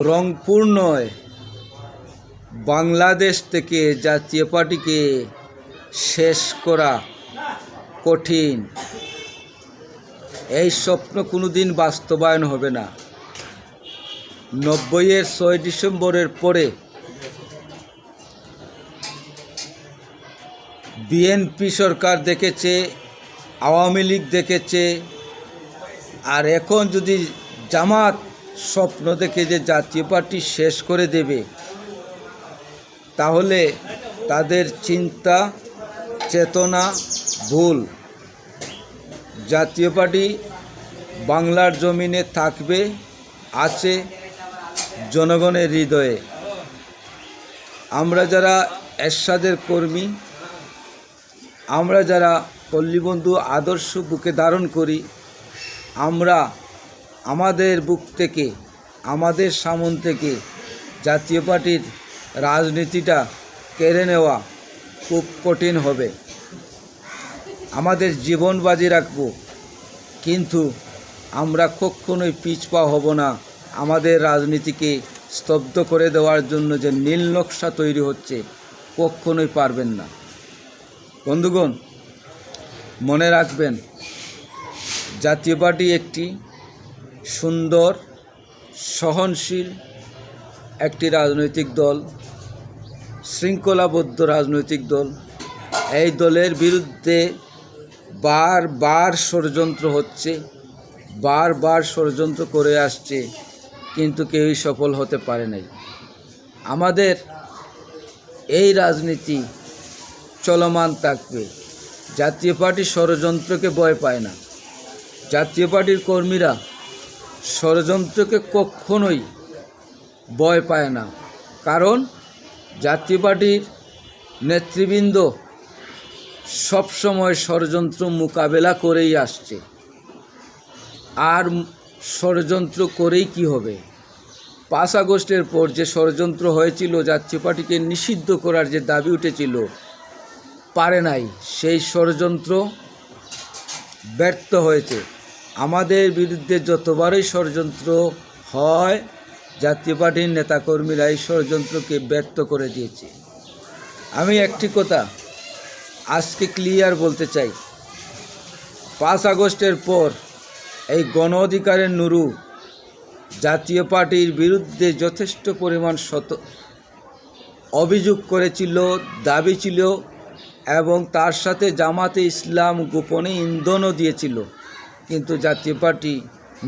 রংপুর নয়, বাংলাদেশ থেকে জাতীয় পার্টিকে শেষ করা কঠিন। এই স্বপ্ন কোনোদিন বাস্তবায়ন হবে না। নব্বইয়ের ছয় ডিসেম্বরের পরে বিএনপি সরকার দেখেছে, আওয়ামী লীগ দেখেছে, আর এখন যদি জামাত স্বপ্ন দেখে যে জাতীয় পার্টি শেষ করে দেবে, তাহলে তাদের চিন্তা, চেতনা ভুল। জাতীয় পার্টি বাংলার জমিনে থাকবে, আছে জনগণের হৃদয়ে। আমরা যারা এরশাদের কর্মী, আমরা যারা পল্লীবন্ধু আদর্শ বুকে ধারণ করি, আমরা আমাদের বুক থেকে, আমাদের সামন থেকে জাতীয় পার্টির রাজনীতিটা কেড়ে নেওয়া খুব কঠিন হবে। আমাদের জীবন বাজি রাখব, কিন্তু আমরা কখনোই পিছপা হব না আমাদের রাজনীতিকে স্তব্ধ করে দেওয়ার জন্য যে নীল নকশা তৈরি হচ্ছে, কখনোই পারবেন না। বন্ধুগণ, মনে রাখবেন, জাতীয় পার্টি একটি সুন্দর, সহনশীল একটি রাজনৈতিক দল, শৃঙ্খলাবদ্ধ রাজনৈতিক দল। এই দলের বিরুদ্ধে বারবার ষড়যন্ত্র হচ্ছে, বারবার ষড়যন্ত্র করে আসছে, কিন্তু কেউই সফল হতে পারে নাই। আমাদের এই রাজনীতি চলমান থাকবে। জাতীয় পার্টি ষড়যন্ত্রকে ভয় পায় না। জাতীয় পার্টির কর্মীরা ষড়যন্ত্রকে কখনোই ভয় পায় না। কারণ জাতীয় পার্টির নেতৃবৃন্দ সবসময় ষড়যন্ত্র মোকাবেলা করেই আসছে। আর ষড়যন্ত্র করেই কি হবে? পাঁচ আগস্টের পর যে ষড়যন্ত্র হয়েছিল জাতীয় পার্টিকে নিষিদ্ধ করার যে দাবি উঠেছিল, পারে নাই। সেই ষড়যন্ত্র ব্যর্থ হয়েছে। আমাদের বিরুদ্ধে যতবারই ষড়যন্ত্র হয়, জাতীয় পার্টির নেতাকর্মীরা এই ষড়যন্ত্রকে ব্যর্থ করে দিয়েছে। আমি একটি কথা আজকে ক্লিয়ার বলতে চাই। পাঁচ আগস্টের পর এই গণ অধিকারের নুরু জাতীয় পার্টির বিরুদ্ধে যথেষ্ট পরিমাণ শত, অভিযোগ করেছিল, দাবি ছিল এবং তার সাথে জামাতে ইসলাম গোপনে ইন্ধনও দিয়েছিল। কিন্তু জাতীয় পার্টি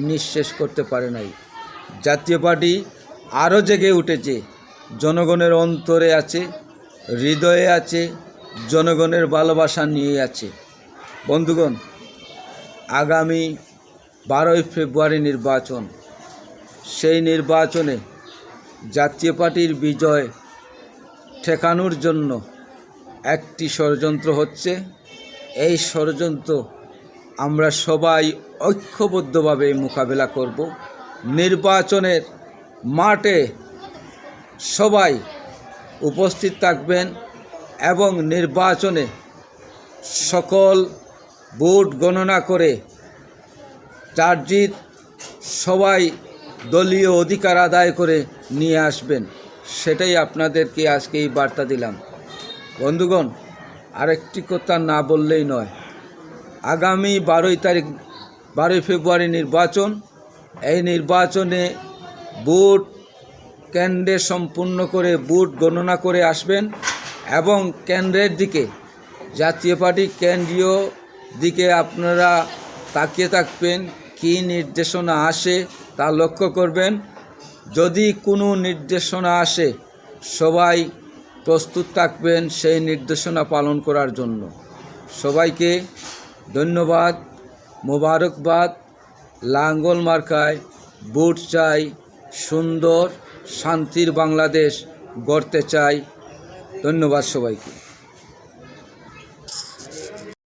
নিঃশেষ করতে পারে নাই। জাতীয় পার্টি আরও জেগে উঠেছে। জনগণের অন্তরে আছে, হৃদয়ে আছে, জনগণের ভালোবাসা নিয়ে আছে। বন্ধুগণ, আগামী বারোই ফেব্রুয়ারি নির্বাচন, সেই নির্বাচনে জাতীয় পার্টির বিজয় ঠেকানোর জন্য একটি ষড়যন্ত্র হচ্ছে। এই ষড়যন্ত্র আমরা সবাই ঐক্যবদ্ধভাবে মোকাবেলা করব। নির্বাচনের মাঠে সবাই উপস্থিত থাকবেন এবং নির্বাচনে সকল ভোট গণনা করে চার্জিত সবাই দলীয় অধিকার আদায় করে নিয়ে আসবেন। সেটাই আপনাদেরকে আজকে এই বার্তা দিলাম। বন্ধুগণ, আরেকটি কথা না বললেই নয়। আগামী বারোই তারিখ, বারোই ফেব্রুয়ারি নির্বাচন। এই নির্বাচনে ভোট কেন্দ্রে সম্পূর্ণ করে ভোট গণনা করে আসবেন এবং কেন্দ্রের দিকে, জাতীয় পার্টি কেন্দ্রীয় দিকে আপনারা তাকিয়ে থাকবেন, কী নির্দেশনা আসে তা লক্ষ্য করবেন। যদি কোনো নির্দেশনা আসে, সবাই প্রস্তুত থাকবেন সেই নির্দেশনা পালন করার জন্য। সবাইকে ধন্যবাদ মোবারকবাদ লাঙ্গল মার্কায় বুট চাই সুন্দর শান্তির বাংলাদেশ গড়তে চাই। ধন্যবাদ সবাইকে।